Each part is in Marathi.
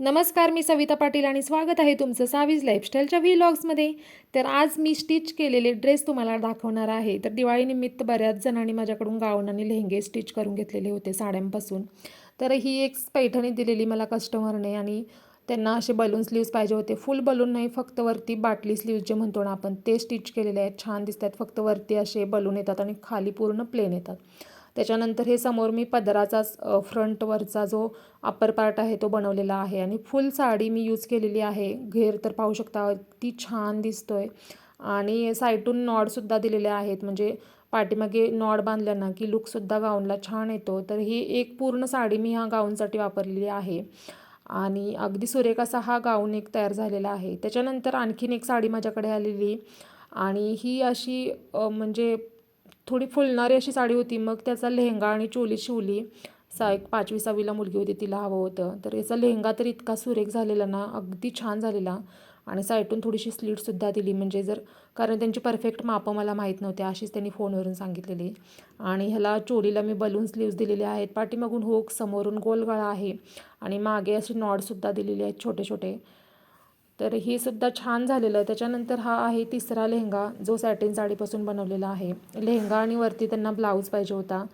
नमस्कार मी सविता पाटील आणि स्वागत आहे तुमचं सावीज लाईफस्टाईलच्या व्लॉग्समध्ये तर आज मी स्टिच केलेले ड्रेस तुम्हाला दाखवणार आहे. तर दिवाळीनिमित्त बऱ्याच जणांनी माझ्याकडून गाऊन आणि लेहंगे स्टिच करून घेतलेले होते साड्यांपासून. तर ही एक पैठणी दिलेली मला कस्टमरने आणि त्यांना असे बलून स्लीव्स पाहिजे होते. फुल बलून नाही फक्त वरती बाटली स्लीव्स जे म्हणतो ना आपण ते स्टिच केलेले आहेत. छान दिसतात फक्त वरती असे बलून येतात आणि खाली पूर्ण प्लेन येतात. त्याच्यानंतर हे समोर मी पदराचाच फ्रंटवरचा जो अप्पर पार्ट आहे तो बनवलेला आहे. आणि फुल साडी मी यूज केलेली आहे. घेर तर पाहू शकता ती छान दिसतोय. आणि साईडून नॉडसुद्धा दिलेले आहेत. म्हणजे पाठीमागे नॉड बांधल्या ना की लुकसुद्धा गाऊनला छान येतो. तर ही एक पूर्ण साडी मी ह्या गाऊनसाठी वापरलेली आहे. आणि अगदी सुरेख असा हा गाऊन एक तयार झालेला आहे. त्याच्यानंतर आणखीन एक साडी माझ्याकडे आलेली. आणि ही अशी म्हणजे थोडी फुलणारी अशी साडी होती. मग त्याचा लेहंगा आणि चोली शिवली. सा एक पाचवी सहावीला मुलगी होती तिला हवं होतं. तर याचा लेहंगा तर इतका सुरेख झालेला ना अगदी छान झालेला. आणि साईटून थोडीशी स्लीटसुद्धा दिली. म्हणजे जर कारण त्यांची परफेक्ट मापं मला माहीत नव्हते अशीच त्यांनी फोनवरून सांगितलेली. आणि ह्याला चोलीला मी बलून स्लीव्स दिलेले आहेत. पाठीमागून होक समोरून गोलगळा आहे. आणि मागे असे नॉडसुद्धा दिलेले आहेत छोटे छोटे तर ही सुद्धा छान झालेलं आहे. त्याच्यानंतर हा आहे तिसरा लेहंगा जो सॅटिन साडीपासून बनवलेला आहे. लेहंगा आणि वरती त्यांना ब्लाऊज पाहिजे होता.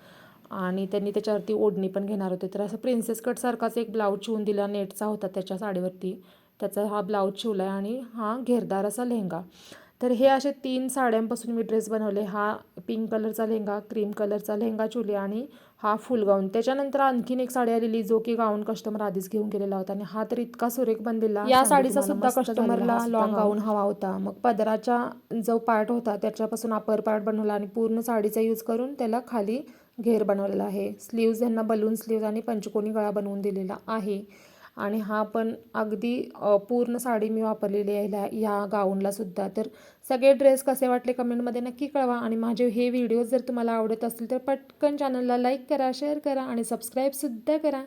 आणि त्यांनी त्याच्यावरती ओढणी पण घेणार होते. तर असं प्रिन्सेस कटसारखाच एक ब्लाऊज शिवून दिला नेटचा होता त्याच्या साडीवरती. त्याचा हा ब्लाऊज शिवला आहे आणि हा घेरदार असा लेहंगा. तर हे असे तीन साड्यांपासून मी ड्रेस बनवले. हा पिंक कलरचा लेहंगा क्रीम कलरचा लेहंगा चोली आणि हा फुल गाऊन त्याच्यानंतर आणखीन एक साडी आलेली जो की गाऊन कस्टमर आधीच घेऊन गेलेला होता. आणि हा तर इतका सुरेख बनलेला या साडीचा सुद्धा कस्टमरला लॉंग गाऊन हवा होता. मग पदराचा जो पार्ट होता त्याच्यापासून अपर पार्ट बनवला आणि पूर्ण साडीचा यूज करून त्याला खाली घेर बनवलेला आहे. स्लीव्ज यांना बलून स्लीव्ज आणि पंचकोनी गळा बनवून दिलेला आहे. आणि हा पण अगदी पूर्ण साडी मी वापरलेली आहे ह्या ह्या गाऊनलासुद्धा तर सगळे ड्रेस कसे वाटले कमेंटमध्ये नक्की कळवा आणि माझे हे व्हिडिओज जर तुम्हाला आवडत असतील तर पटकन चॅनलला लाईक करा शेअर करा आणि सबस्क्राईबसुद्धा करा.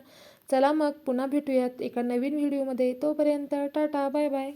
चला मग पुन्हा भेटूयात एका नवीन व्हिडिओमध्ये. तोपर्यंत टाटा बाय बाय.